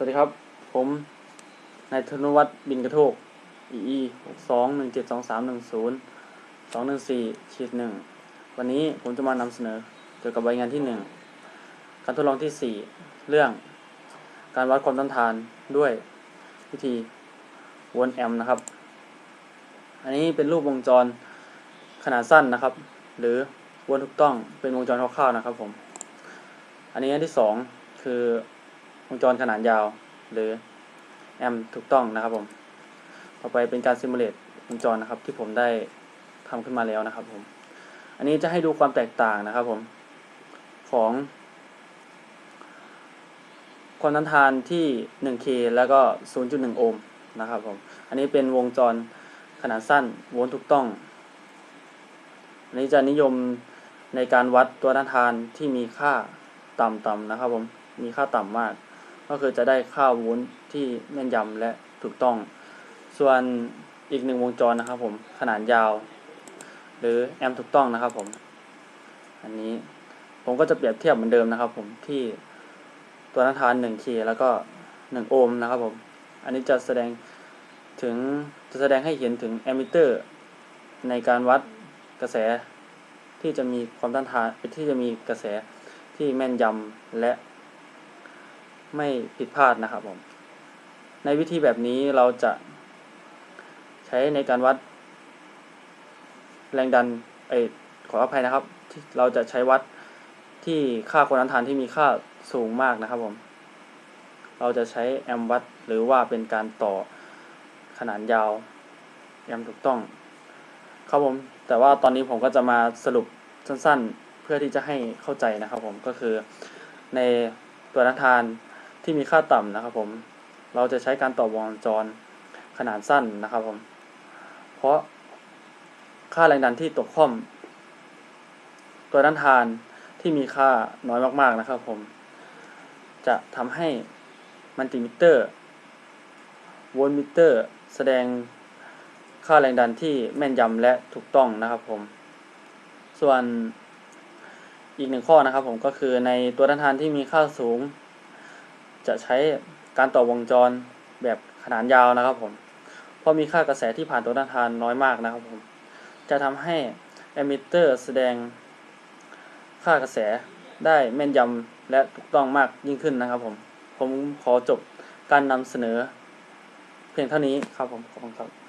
สวัสดีครับ ผมนายธนวัฒน์บินกระโทก EE หกสองหนึ่งเจ็ดสองสามหนึ่งศูนย์สองหนึ่งสี่ขีดหนึ่งวันนี้ผมจะมานำเสนอเกี่ยวกับใบงานที่หนึ่งการทดลองที่สี่เรื่อง การวัดความต้านทานด้วยวิธีวนแอมนะครับ อันนี้เป็นรูปวงจรขนาดสั้นนะครับ หรือวนถูกต้องเป็นวงจรคร่าวๆนะครับผม อันนี้อันที่สองคือ วงจรขนาดยาว หรือแอมถูกต้องนะครับผม ต่อไปเป็นการซิมูเลตวงจรนะครับที่ผมได้ทำขึ้นมาแล้วนะครับผม อันนี้จะให้ดูความแตกต่างนะครับผม ของ ความต้านทานที่ 1K แล้วก็ 0.1 โอห์มนะครับผม อันนี้เป็นวงจรขนาดสั้นโวลต์ถูกต้อง อันนี้จะนิยมในการวัดตัวต้านทานที่มีค่าต่ำๆนะครับผม มีค่าต่ำมาก ก็คือจะได้ค่าวลต์ที่แม่นยำและถูกต้อง ส่วนอีกหนึ่งวงจรนะครับผมขนาดยาว หรือแอมป์ถูกต้องนะครับผม อันนี้ผมก็จะเปรียบเทียบเหมือนเดิมนะครับ ผมที่ตัวต้านทาน 1K แล้วก็ 1 โอห์มนะครับผม อันนี้จะแสดงถึงจะแสดงให้เห็นถึงแอมมิเตอร์ ในการวัดกระแสที่จะมีความต้านทานที่จะมีกระแสที่แม่นยำและ ไม่ผิดพลาดนะครับผม ในวิธีแบบนี้เราจะใช้ในการวัด แรงดันเอขออภัยนะครับที่เราจะใช้วัดที่ค่าความต้านทานที่มีค่าสูงมากนะครับผม เราจะใช้แอมป์วัดหรือว่าเป็นการต่อขนาดยาวแอมป์ถูกต้อง ครับผม แต่ว่าตอนนี้ผมก็จะมาสรุปสั้นๆ เพื่อที่จะให้เข้าใจนะครับผมก็คือในตัวต้นทาน ที่มีค่าต่ำนะครับผม เราจะใช้การต่อวงจรขนาดสั้นนะครับผม เพราะค่าแรงดันที่ตกข้อม ตัวต้านทานที่มีค่าน้อยมากๆนะครับผม จะทำให้มัลติมิเตอร์โวลต์มิเตอร์ แสดงค่าแรงดันที่แม่นยำและถูกต้องนะครับผม ส่วนอีกหนึ่งข้อนะครับผมก็คือในตัวต้านทานที่มีค่าสูง จะใช้การต่อวงจรแบบขนานยาวนะครับผมเพราะมีค่ากระแสที่ผ่านตัวต้านทานน้อยมากนะครับผมจะทำให้แอมมิเตอร์แสดงค่ากระแสได้แม่นยำและถูกต้องมากยิ่งขึ้นนะครับผมผมขอจบการนำเสนอ เพียงเท่านี้ครับผมขอบคุณครับ